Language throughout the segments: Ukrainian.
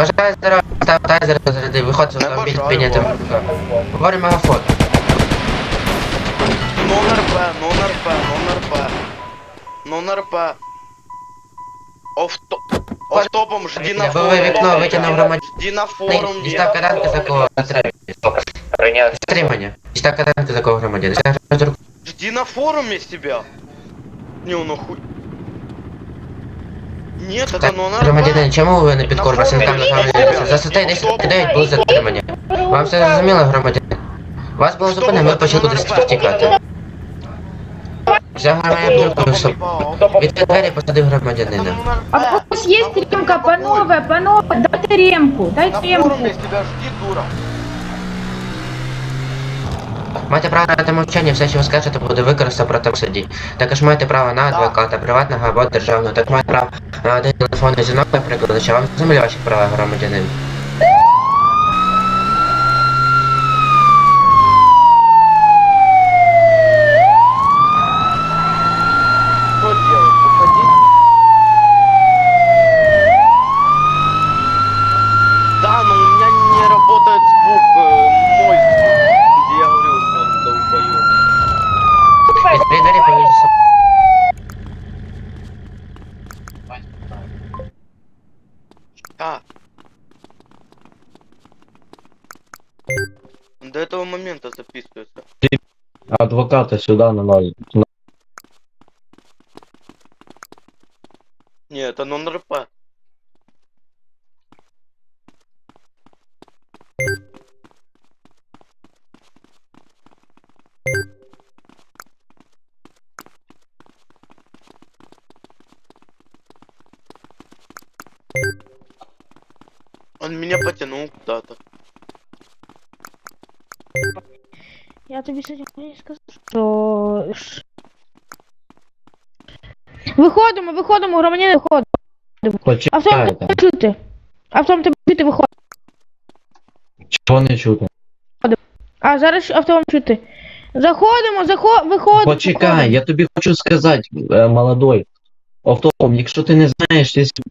Бажаю здоров'я, став тайзер заряди, виходь з Не автомобіль, бажаю підняти. вам. Говори мегафон. Нон-РП, нон-РП, нон-РП. Нон-РП. Офто... Офтопом жди на Вибив форумі. вікно, витягнув громадян. Жди на форумі. Дістав каданки за кого Прийняти. Стримання. Дістав каданки за кого громадян. Дістав руку. Жди на форуме себя. Не, он нахуй. Нет, это Так, нон-РП. Громадянин, чому ви не підкорюєте На там нажали? За статтею Автобус. 10 були затримані. Вам все зрозуміло, громадянин? Вас було зупинено, ви почали нон-РП? втікати. Взяв громадянин руку, щоб двері, посадив громадянина. А у вас есть ремка, панове, панове, дайте ремку, дайте ремку. форуме тебя жди, дура. Маєте право на мовчання, все, що ви скажете, буде використано проти в суді. Також маєте право на адвоката, приватного або державного. Так маєте право на один телефонний дзвінок, наприклад, що вам зрозуміли ваші права громадянин. До этого момента записывается. Адвоката сюда на нас. Не, это нон-РП. Он меня потянул куда-то. Я тобі сьогодні сказав, що... Виходимо, виходимо, громадяни, виходимо. Автом тебе чути. Автом тебе чути, виходимо. Чого не чути? А зараз автом чути. Заходимо, захо... виходимо. Почекай, виходимо. я тобі хочу сказати, е, молодой. Автопом, якщо ти не знаєш, якщо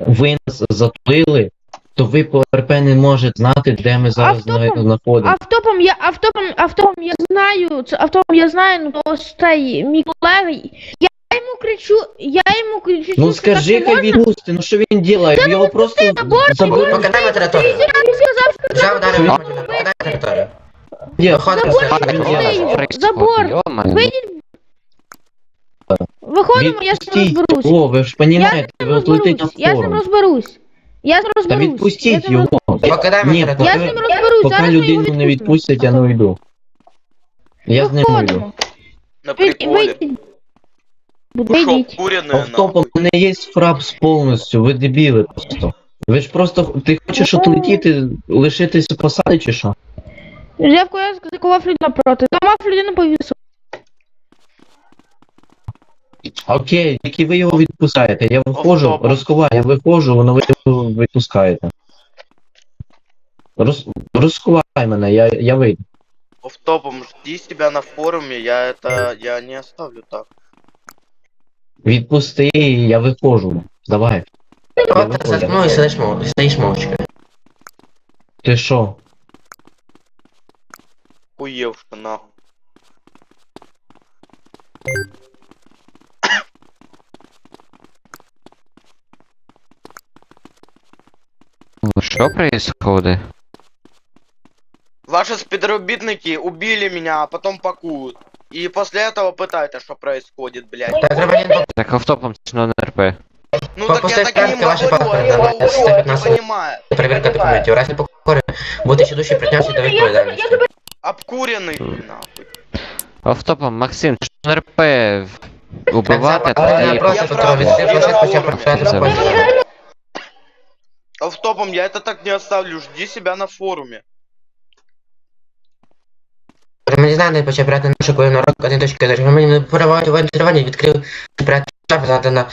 ви нас затулили, то ви по РП не можете знати, де ми зараз Автопом? знаходимо. Автопом я автопом автопом я знаю, це автопом я знаю, ну то ось цей мій колега. Я йому кричу, я йому кричу, Ну що скажи, так не хай можна. відпусти, ну що він робить? Його просто борт, забрали. Покидаємо територію. Він сказав, що Взяв ударив громадянина, покидаємо територію. Виходимо Забор, все. він його, забор. Вийдіть. Виходимо, я з ним Відпустіть. розберусь. О, ви ж Я розумієте, з ним на розберусь. Я з ним розберусь. Я з ним Та розберусь. Я відпустіть з ним роз- його. Покидаємо Ні, територію. Я з ним розберусь, Поки зараз ми його людину не відпустимо. відпустять, я не уйду. Я з ним уйду. Виходимо. На Вийдіть, приколе. вийдіть. Ушел Вийдіть. куриная Автопом нахуй. не є фрапс повністю, ви дебіли просто. Ви ж просто. Ти хочеш отлетіти, лишитися посади чи що? Взяв коя, закував людину напроти. Замав людину повісив. Окей, тільки ви його відпускаєте. Я виходжу, розкуваю, я виходжу, воно ви його відпускаєте. Роз, розкувай мене, я, я вийду. Офтопом жди себя на форуме, я это, я не оставлю так. Відпусти, я виходжу. Давай. От ти заткнув і сидиш мов- стоїш мовчки. Ти що? Хуевшка нахуй. Что происходит? Ваши спидробитники убили меня, а потом пакуют. И после этого пытаются, что происходит, блядь. Так, громадянин, Так автопом на РП. Ну По так я пустых так и не карткам ваши могу, паспорты я давайте, говорю, он не 115. понимает. перевірка документів. Раз не покори, буде ще дужче притягнути до відповідальності. Обкуренный, нахуй. Автопом, Максим, что на РП убивати, Так, запах, тоді я просто Петро відкрив планшет, почав працювати Офтопом я это так не оставлю, жди себя на форуме. Громадянин почав брати нашу коївну року, один точки громадянин перебувають у відкрив брати штраф задано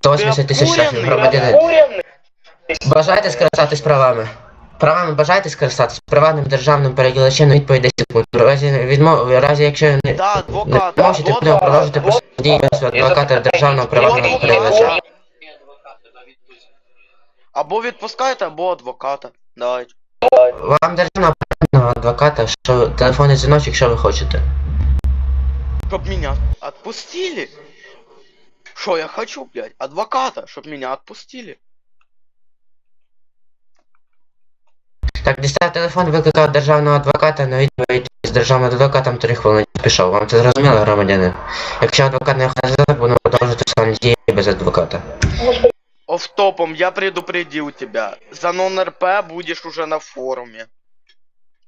180 тисяч штрафів громадянин. Бажаєте скористатись правами? Правами бажаєте скористатись? Приватним державним переділачем на відповідь 10 секунд. В разі відмов, в разі якщо не Да, не можете, будемо адвокат. продовжити дії адвоката державного приватного переділача. Або відпускайте, або адвоката. Давайте. Вам державного адвоката, що телефонний дзвіночок, що ви хочете. Чтоб меня отпустили. Что я хочу, блядь? Адвоката, чтоб меня отпустили. Так, дістав телефон, викликав державного адвоката, на відповідь з державним адвокатом 3 хвилини пішов. Вам це зрозуміло, громадяни? Якщо адвокат не зв'язок, будемо продовжити свої дії без адвоката. Офтопом, я предупредил тебя. За нон-РП будешь уже на форуме.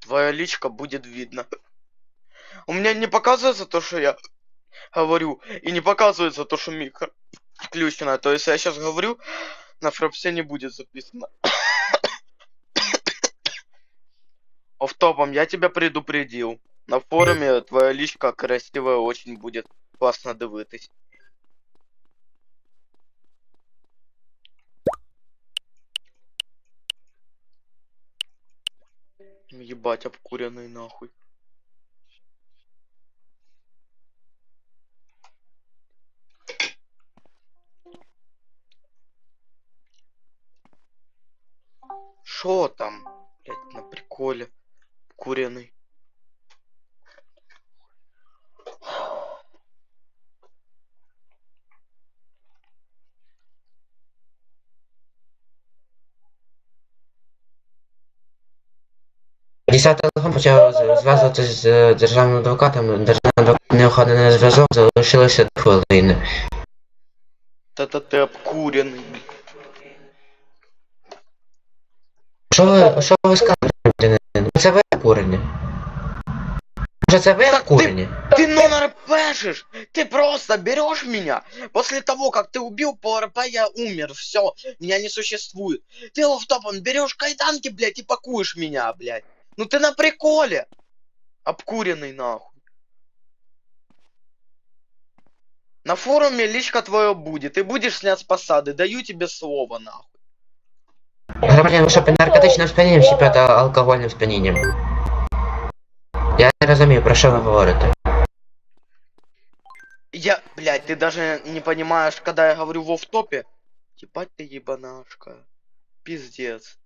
Твоя личка будет видно. У меня не показывается то, что я говорю, и не показывается то, что микро включено. То есть я сейчас говорю, на фрапсе не будет записано. Офтопом, я тебя предупредил. На форуме твоя личка красивая очень будет. Классно дивитись. Ебать, обкуренный нахуй. Шо там, блять, на приколе? Куриный. Дістав телефон, почав з- зв'язуватися з е, державним адвокатом. Державний адвокат не виходить на зв'язок, залишилося 2 хвилини. Это ты обкуренный. Що ви, що ви сказали, громадянин? Це ви курені? Може це ви курені? Ты нон-РПшишь! Ты просто берешь меня! После того, как ты убил по РП, я умер, все, меня не существует. Ты офтопом берешь кайданки, блядь, и пакуешь меня, блядь. Ну ты на приколе! Обкуренный нахуй. На форуме личка твоя будет, ты будешь снят с посады, даю тебе слово, нахуй. Громадянин, ви що під наркотичним сп'янінням чи під алкогольним сп'янінням? Я не розумію, про що ви говорите. Я, блядь, ты даже не понимаешь, когда я говорю в офтопе. Ебать ты ебанашка. Пиздец.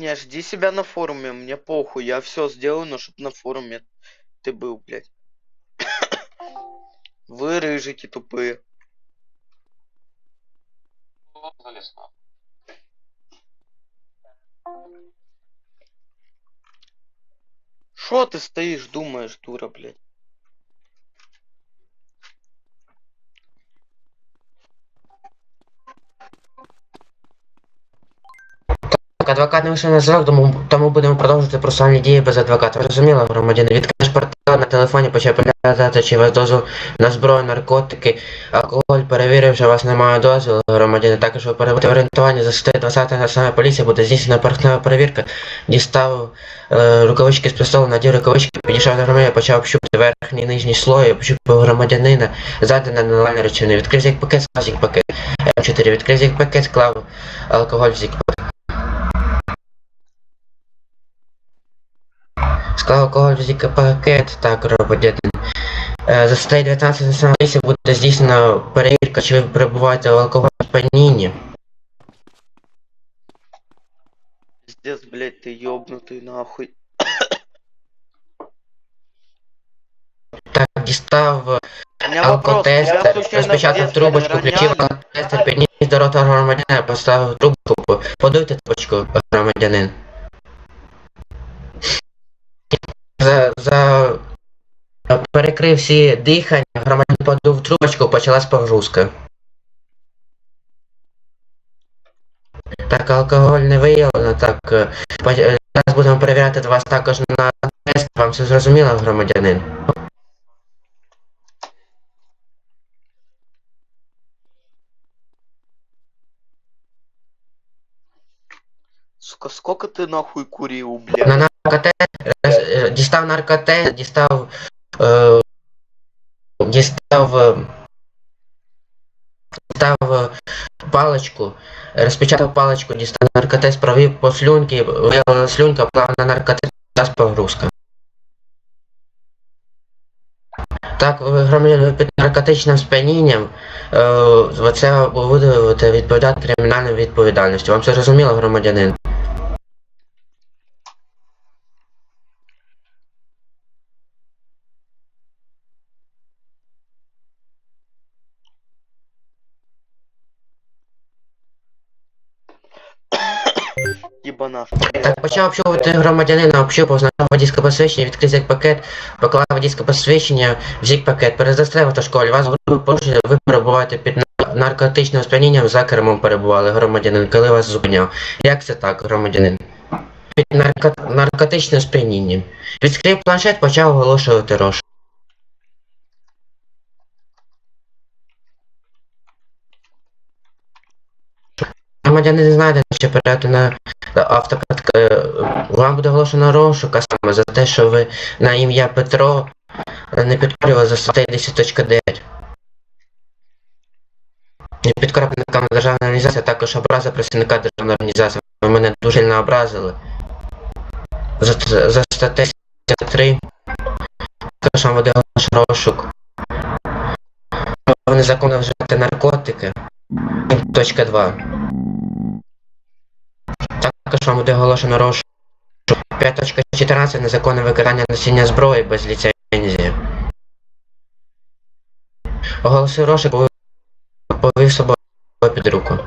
Не, жди себя на форуме, мне похуй, я все сделаю, но чтоб на форуме ты был, блядь. Вы рыжики тупые. Шо ты стоишь, думаешь, дура, блядь? Адвокат не вийшов на зв'язок, тому, тому будемо продовжувати процесуальні дії без адвоката. Зрозуміло, громадянин? Відкажеш портал на телефоні, почав переглядати, чи у вас дозвіл на зброю, наркотики, алкоголь, перевірив, що у вас немає дозволу, громадянин. Також ви перебути орієнтування за статтею 20 Національної поліції буде здійснена партнера перевірка. Дістав е, рукавички з пістолу, надів рукавички, підійшов до громадянина, почав общупити верхній і нижній слой, общупив громадянина, ззади на речовини. Відкрив зік пакет, зік пакет. М4, відкрив зік пакет, склав алкоголь в зік пакет. Склав алкоголь в зік пакет, так, громадянин. Е, За статтею 19 національної поліції буде здійснена перевірка, чи ви перебуваєте в алкогольному сп'янінні. Пиздец, блядь, ты ёбнутый нахуй. Так, дістав У меня вопрос, алкотест, тебя случайно в розпечатав детстве трубочку, не включив роняли? алкотест, підніс до рота громадянина, поставив трубку, по- подуйте трубочку, громадянин. За, за перекрив всі дихання, громадянин подув трубочку, почалась погрузка. Так, алкоголь не виявлено, так. е, е, Зараз будемо перевіряти вас також на тест. Вам все зрозуміло, громадянин? Сколько ты нахуй курил, На блядь? наркотест, е, е, дістав наркотест, дістав. Е, дістав. Дістав е, паличку, розпечатав паличку, дістав наркотест, провів по слюнки, виявлена слюнка, плавна наркотест, час погрузка. Так, ви під наркотичним сп'янінням, е, це буде відповідати кримінальною відповідальністю. Вам це зрозуміло, громадянин? Так, почав общувати громадянина, общупав, знайшов водійське посвідчення, відкрив як пакет, поклав водійське посвідчення, взяв пакет, перезастрелив автошколі. Вас групи порушення, ви перебуваєте під наркотичним сп'янінням, за кермом перебували громадянин, коли вас зупиняв. Як це так, громадянин? Під нарко- наркотичним сп'янінням. Відкрив планшет, почав оголошувати розшук. Громадянин знайде, що перейти на автопатк. Вам буде оголошено розшук, а саме за те, що ви на ім'я Петро е, не підкорювали за статтею 10.9. Не підкорювальникам державної організації, також образи працівника державної організації. Ви мене дуже сильно образили. За, за статтею 73 також вам буде оголошено розшук. Незаконно вживати наркотики. Точка 2. Також буде оголошено розшук. 5.14 незаконне викидання носіння зброї без ліцензії. Оголосив розшук, повів собою під руку.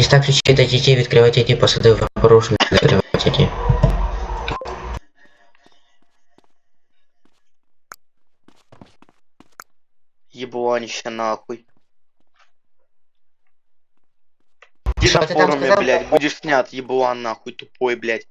Дістав ключі та дітей, відкривати ті, посадив порушення, відкривати ті. Ебуанище нахуй. Иди Что на ты там форуме, сказал? блядь, будешь снят, ебуан нахуй, тупой, блядь.